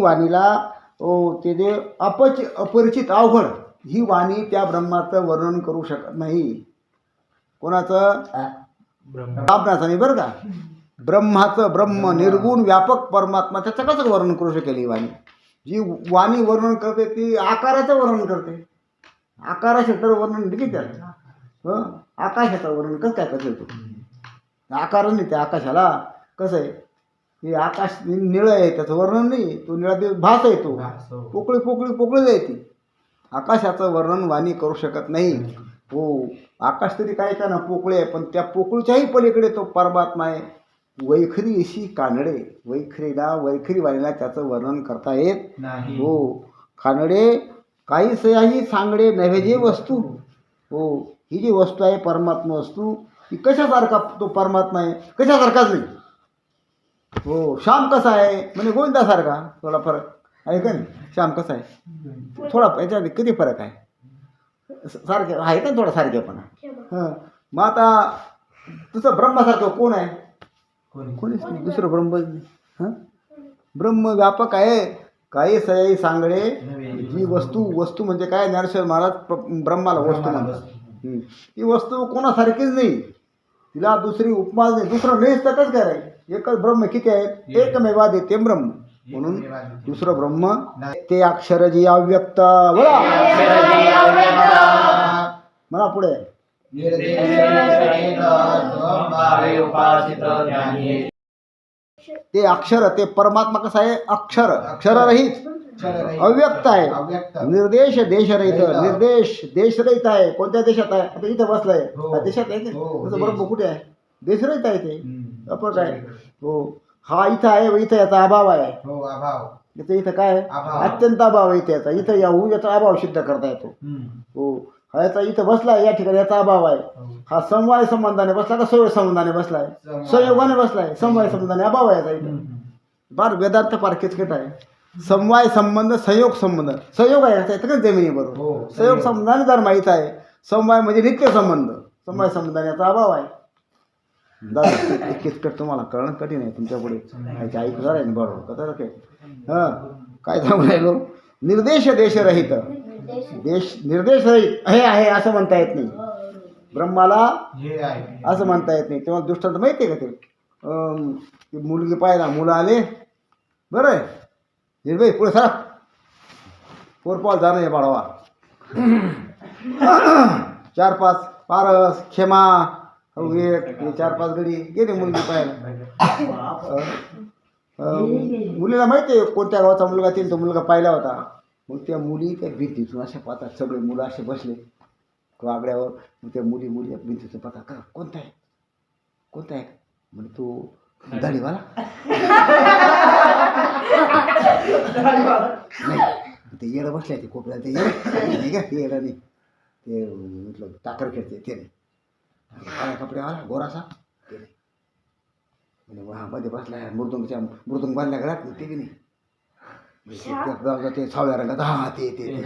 वाणीला ओ ते जे अपच अपरिचित अवघड ही वाणी त्या ब्रह्माचं वर्णन करू शकत नाही. कोणाचं? आपणाचं नाही बरं का? ब्रह्माचं ब्रह्म निर्गुण व्यापक परमात्मा त्याचं कसं वर्णन करू शकेल ही वाणी? जी वाणी वर्णन करते ती आकाराचं वर्णन करते. आकाराचं वर्णन किती त्याला हं? आकाशाचं वर्णन कसं काय करते तू? आकार नाही त्या आकाशाला कसं आहे? हे आकाश निळं आहे त्याचं वर्णन नाही तो निळा ते भास आहे तो. पोकळी पोकळी पोकळी आहे ती. आकाशाचं वर्णन वाणी करू शकत नाही. हो आकाश तरी काय का ना पोकळी आहे पण त्या पोकळीच्याही पलीकडे तो परमात्मा आहे. वैखरी अशी कानडे वैखरीला वैखरी वाणीला त्याचं वर्णन करता येत नाही. हो. खानडे काही सयाही सांगडे नव्हे जे वस्तू. हो ही जी वस्तू आहे परमात्मा वस्तू ही कशासारखा तो परमात्मा आहे? कशासारखाच नाही. हो श्याम कसा आहे? म्हणजे गोविंदासारखा थोडा फरक. आहे का नाही? श्याम कसा आहे? थोडा याच्यामध्ये किती फरक आहे? सारखे आहे का थोडा सारखेपणा हां. मग आता तुझं ब्रह्मासारखं कोण आहे? कोणी. कोणीच नाही. दुसरं ब्रह्म हां? ब्रह्म व्यापक आहे. काही सयाई सांगडे जी वस्तू वस्तू म्हणजे काय? ज्ञानेश्वर महाराज ब्रह्माला वस्तू म्हणतात. हं. ती वस्तू कोणासारखीच नाही. तिला दुसरी उपमा नाही. दुसरं नाहीच तर कसं काय एकच ब्रह्म किती आहेत एकमेवा ते ब्रह्म. म्हणून दुसरं ब्रह्म ते अक्षर जी अव्यक्त. बोला. मला पुढे. ते अक्षर ते परमात्मा कसं आहे? अक्षर. अक्षररहित. अव्यक्त आहे. निर्देश देशरहित. निर्देश देशरहित आहे. कोणत्या देशात आहे? आता इथं बसलाय. हो. त्या देशात आहे की हो, देश. बरोबर कुठे आहे? देशरहित आहे ते. आपण काय? हो. हा इथं आहे इथं याचा अभाव आहे. हो अभाव. याचं इथं काय आहे? अभाव. अत्यंत अभाव आहे इथं याचा. इथं या हू याचा अभाव सिद्ध करता येतो. हम्म. हो. हा याचा इथं बसलाय या ठिकाणी याचा अभाव आहे. हो. हा समवाय संबंधाने बसला का सवय संबंधाने बसलाय समवाय. संयोगाने बसलाय समवाय संबंधाने अभाव आहे याचा इथं. हम्म. फार वेदांत फार किचकट आहे. समवाय संबंध संयोग संबंध. संयोग आहे याचा इथं जमिनी बरोबर? हो, संयोग संयोग. संबंधाने जर माहीत आहे समवाय म्हणजे नित्य संबंध. समवाय संबंधाने याचा अभाव आहे. दादा ते किचकट तुम्हाला कळणं कठीण आहे तुमच्यापुढे याची ऐकू जरा आहे बरोबर कसं काय? हां काय सांगू राहिलो निर्देश देशरहित देश निर्देश रहित हे आहे असं म्हणता येत नाही. ब्रह्माला आहे. असं म्हणता येत नाही. तेव्हा दृष्टांत माहिती आहे का ते? मुलगी पाहिला मुलं आले. बरं आहे. निर्भय पुढे सरा पोरपाल जाणं आहे बाळावा. चार पाच पारस खेमा एक चार पाच गडी गेले मुलगी पाहायला. मुलीला माहिती आहे कोणत्या गावाचा मुलगा तिने तो मुलगा पाहिला होता. मग त्या मुली त्या भिंतीतून अशा पाहतात सगळे मुलं असे बसले. वागड्यावर. मग त्या मुली मुली भिंतीतून पाहतात का कोणता आहे? कोणता आहे? म्हणजे तो दाढीवाला. नाही ते येडं बसले ते कोपऱ्यात ते येडं नाही का ते येडं नाही. ते म्हटलं टाकर खेळते ते नाही. काळ्या कपड्यावाला गोरासा म्हणजे वा मध्ये बसला मृदुंगच्या मृदुंग बांधल्या घरात ते बी नाही? म्हणजे ते- सावळ्या रंगाचा हा हा, ते ते ते.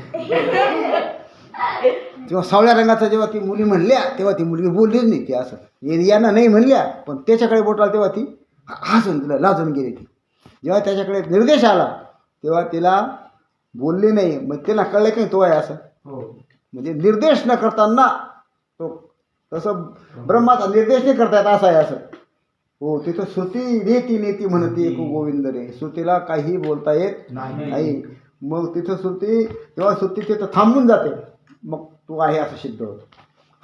तेव्हा सावळ्या रंगाचा जेव्हा ती मुली म्हणल्या तेव्हा ती मुलगी बोललीच नाही ती असं. ये- यांना नाही म्हणल्या पण त्याच्याकडे बोटाला तेव्हा ती हसून तिला लाजून गेली ती. जेव्हा त्याच्याकडे निर्देश आला तेव्हा तिला बोलली नाही. मग तिला कळलं की नाही तो आहे असं? हो. म्हणजे निर्देश न करताना तो तसं ब्रह्माचा निर्देश नाही करता येत असं आहे असं. हो तिथं श्रुती नेती नेती म्हणते एक गोविंद रे. श्रुतीला काही बोलता येत नाही. मग तिथं श्रुती तेव्हा श्रुती तिथं थांबून जाते. मग तो आहे असं सिद्ध होतं.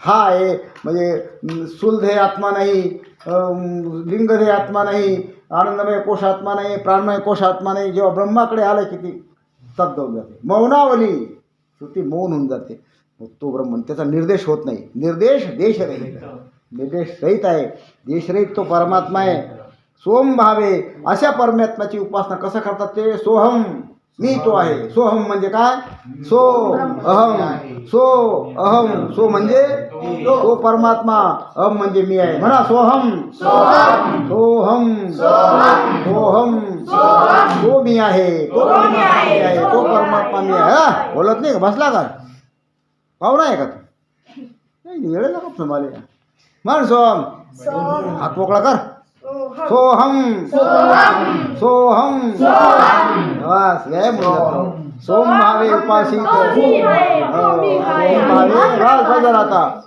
हा आहे म्हणजे सुलध हे आत्मा नाही लिंग हे आत्मा नाही आनंदमय कोश आत्मा नाही प्राणमय कोश आत्मा नाही. जेव्हा ब्रह्माकडे आलं की ती स्तब्ध होऊन जाते. मौनावली. श्रुती मौन होऊन जाते. तो ब्रह्मन त्याचा निर्देश होत नाही. निर्देश देश निर्देश रहित आहे. देशरहित तो परमात्मा आहे. सोम भावे अशा परमात्म्याची उपासना कसं करतात ते? सोहम. मी तो आहे. सोहम म्हणजे काय? सो अहम. सो अहम. सो म्हणजे तो परमात्मा. अहम म्हणजे मी आहे. म्हणा सोहम. सोहम. सोहम. तो मी आहे तो परमात्मा मी आहे. तो परमात्मा मी आहे. हा? बोलत नाही का? बसला का? पाहुणा आहे का तू? नाही वेळ लागत ना मला. म्हण सोहम. हात मोकळा कर. सोहम. सोहम. बस हे म्हणलं सोम भावे उपासित हो, सोम झालं आता.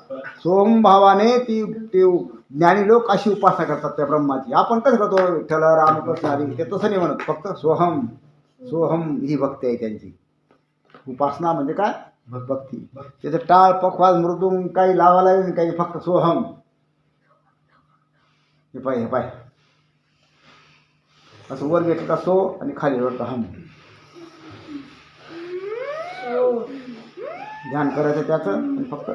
सोम भावाने ती ते ज्ञानी लोक अशी उपासना करतात त्या ब्रह्माची. आपण कसं करतो? विठ्ठल रामकृष्ण हरी ते तसं नाही म्हणत. फक्त सोहम. सोहम ही भक्ती आहे त्यांची. उपासना म्हणजे काय? भक्ती त्याचं टाळ पखवाज मृदुंग काही लावायला लागेल काही फक्त सोहम. हे पाय हे पाय. असं वर घेतलं का सो आणि खाली वरतं हम ध्यान करायचं त्याचं आणि फक्त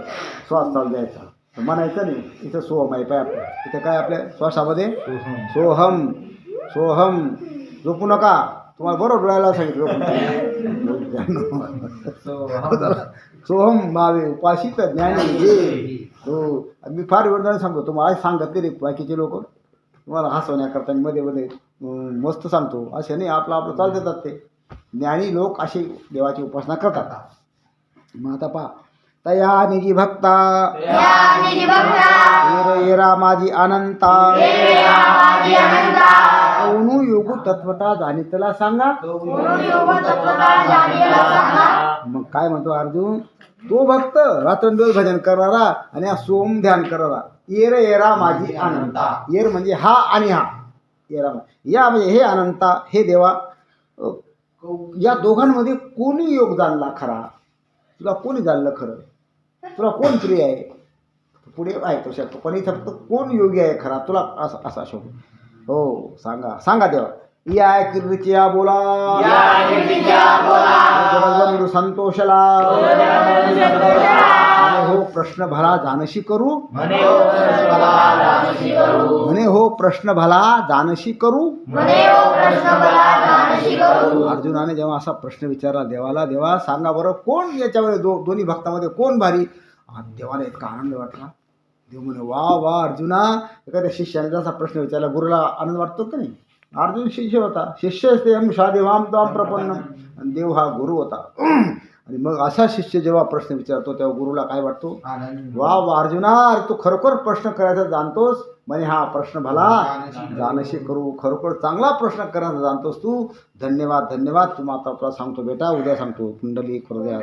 श्वास चालू द्यायचा. म्हणायचं नाही इथं सोहम आहे पाय आपलं. इथं काय आपल्या श्वासामध्ये? सोहम. सोहम. झोपू नका. तुम्हाला बरोबर डोळ्याला सांगितलं सोहम भावे उपासित ज्ञानी हे. हो. मी फार वेळ सांगतो. तुम्हाला आज सांगत नाही रे बाकीचे लोक. तुम्हाला हसवण्याकरता मध्ये मध्ये मस्त सांगतो. असे नाही आपलं आपलं चालत येतात ते. ज्ञानी लोक अशी देवाची उपासना करतात. मग आता पहा. तया निजी भक्ता. येरा माझी अनंता. अवनु योगू तत्वता जाणीतला सांगा. मग काय म्हणतो अर्जुन? तो भक्त रात्रंदिवस भजन करणारा आणि हा सोम ध्यान करणारा. येर येरा माझी अनंता. येर म्हणजे हा आणि हा. येरा या म्हणजे हे अनंता हे देवा. या दोघांमध्ये कोणी योग जाणला खरा? तुला कोणी जाणलं खरं? तुला कोण प्रिय आहे? पुढे ऐकू शकतो. पण इथं फक्त कोण योगी आहे खरा? तुला असं असा शोध. हो सांगा. सांगा देवा या कीर्तीच्या बोला. संतोषला. हो प्रश्न भला जानशी करू. म्हणे हो प्रश्न भला जानशी करू. अर्जुनाने जेव्हा असा प्रश्न विचारला देवाला देवा सांगा बरं कोण याच्यामध्ये दो दोन्ही भक्तामध्ये कोण भारी? हा, देवाला इतका आनंद वाटला. देव म्हणे वा वा अर्जुना. एखाद्या शिष्याने जसा प्रश्न विचारला गुरुला आनंद वाटतो का नाही? अर्जुन शिष्य होता. शिष्य असते एम शा देवाम ताम प्रपन्न देव हा गुरु होता. आणि मग असा शिष्य जेव्हा प्रश्न विचारतो तेव्हा गुरुला काय वाटतो? वा वा अर्जुना अरे तू खरोखर प्रश्न करायचा जाणतोस? म्हणे हा प्रश्न भला जानशी करू. खरोखर चांगला प्रश्न करायचा जाणतोस तू? धन्यवाद धन्यवाद. तू माता तुला सांगतो बेटा. उद्या सांगतो. कुंडली हृदया